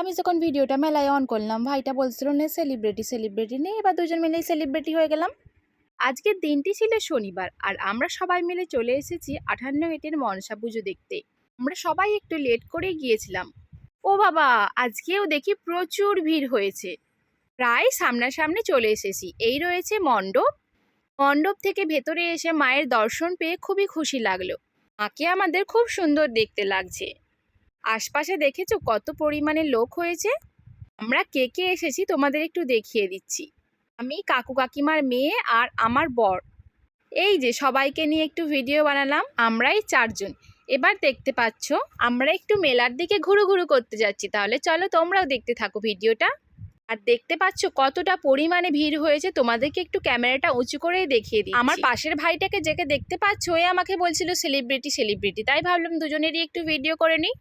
আমি যখন ভিডিওটা মেলায় অন করলাম ভাইটা বলছিল নে সেলিব্রিটি সেলিব্রিটি নেই এবার দুজন মিলেই সেলিব্রিটি হয়ে গেলাম। আজকের দিনটি ছিল শনিবার আর আমরা সবাই মিলে চলে এসেছি আঠান্ন গেটের মনসা পুজো দেখতে। আমরা সবাই একটু লেট করে গিয়েছিলাম। ও বাবা, আজকেও দেখি প্রচুর ভিড় হয়েছে। প্রায় সামনাসামনি চলে এসেছি। এই রয়েছে মণ্ডপ। মণ্ডপ থেকে ভেতরে এসে মায়ের দর্শন পেয়ে খুবই খুশি লাগল। মাকে আমাদের খুব সুন্দর দেখতে লাগছে। আশপাশে দেখেছ কত পরিমাণে লোক হয়েছে? আমরা কে কে এসেছি তোমাদের একটু দেখিয়ে দিচ্ছি। আমি কাকু কাকিমার মেয়ে আর আমার বর। এই যে সবাইকে নিয়ে একটু ভিডিও বানালাম, আমরাই চারজন। এবার দেখতে পাচ্ছ, আমরা একটু মেলার দিকে ঘুরু ঘুরু করতে যাচ্ছি। তাহলে চলো তোমরাও দেখতে থাকো ভিডিওটা। আর দেখতে পাচ্ছ কতটা পরিমাণে ভিড় হয়েছে, তোমাদেরকে একটু ক্যামেরাটা উঁচু করেই দেখিয়ে দিই আমার পাশের ভাইটাকে যেকে দেখতে পাচ্ছ, ওই আমাকে বলছিল সেলিব্রিটি সেলিব্রিটি তাই ভাবলাম দুজনেরই একটু ভিডিও করে নিই।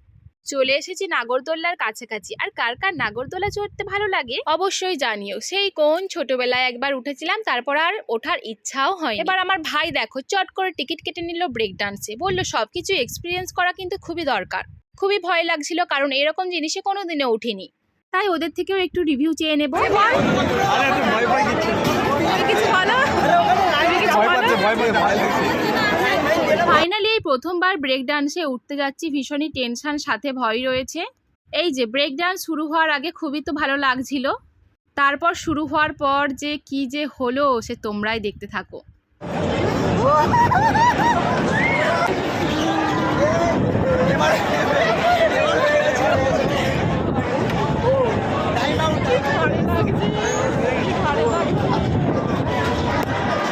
চলে এসেছি নাগরদোল্লার কাছাকাছি। আর কার কার নাগরদোলা চড়তে ভালো লাগে? অবশ্যই জানিও। সেই কোন ছোটবেলায় একবার উঠেছিলাম তারপর আর ওঠার ইচ্ছাও হয় এবার আমার ভাই দেখো চট করে টিকিট কেটে নিল ব্রেক ডান্সে বলল সব কিছু এক্সপিরিয়েন্স করা কিন্তু খুবই দরকার। খুবই ভয় লাগছিল কারণ এরকম জিনিসে কোনো দিনও উঠিনি। তাই ওদের থেকেও একটু রিভিউ চেয়ে নেব। ফাইনালি এই প্রথমবার ব্রেক ডান্সে উঠতে যাচ্ছি, ভীষণই টেনশন সাথে ভয় রয়েছে। এই যে ব্রেক ডান্স শুরু হওয়ার আগে খুবই তো ভালো লাগছিল। তারপর শুরু হওয়ার পর যে কি যে হলো, সে তোমরাই দেখতে থাকো।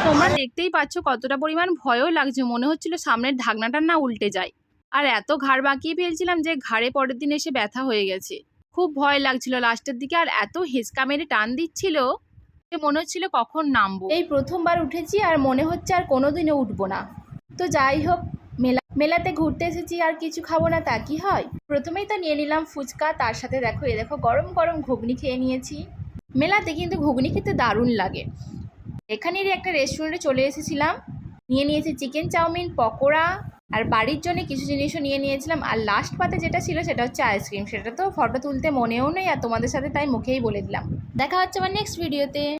তোমরা দেখতেই পাচ্ছ কতটা পরিমাণ ভয়ও লাগছে। মনে হচ্ছিল সামনের ঢাকনাটা না উল্টে যায়। আর এত ঘাড় বাঁকিয়ে ফেলছিলাম যে ঘাড়ে পরের দিন এসে ব্যথা হয়ে গেছে। খুব ভয় লাগছিল লাস্টের দিকে আর এত হিসকা মেরে টান দিচ্ছিল যে মনে হচ্ছিল কখন নামবো। এই প্রথমবার উঠেছি আর মনে হচ্ছে আর কোনোদিনও উঠবো না। তো যাই হোক, মেলা মেলাতে ঘুরতে এসেছি আর কিছু খাব না তা কি হয়? প্রথমেই তো নিয়ে নিলাম ফুচকা, তার সাথে দেখো, এ দেখো গরম গরম ঘুগনি খেয়ে নিয়েছি। মেলাতে কিন্তু ঘুগনি খেতে দারুণ লাগে। এখানেরই একটা রেস্টুরেন্টে চলে এসেছিলাম। নিয়ে নিয়েছি চিকেন চাউমিন, পকোড়া, আর বাড়ির জন্য কিছু জিনিসও নিয়ে নিয়েছিলাম। আর লাস্ট পাতে যেটা ছিল সেটা হচ্ছে আইসক্রিম সেটা তো ফটো তুলতে মনেও নেই, আর তোমাদের সাথে তাই মুখেই বলে দিলাম। দেখা হচ্ছে আমার নেক্সট ভিডিওতে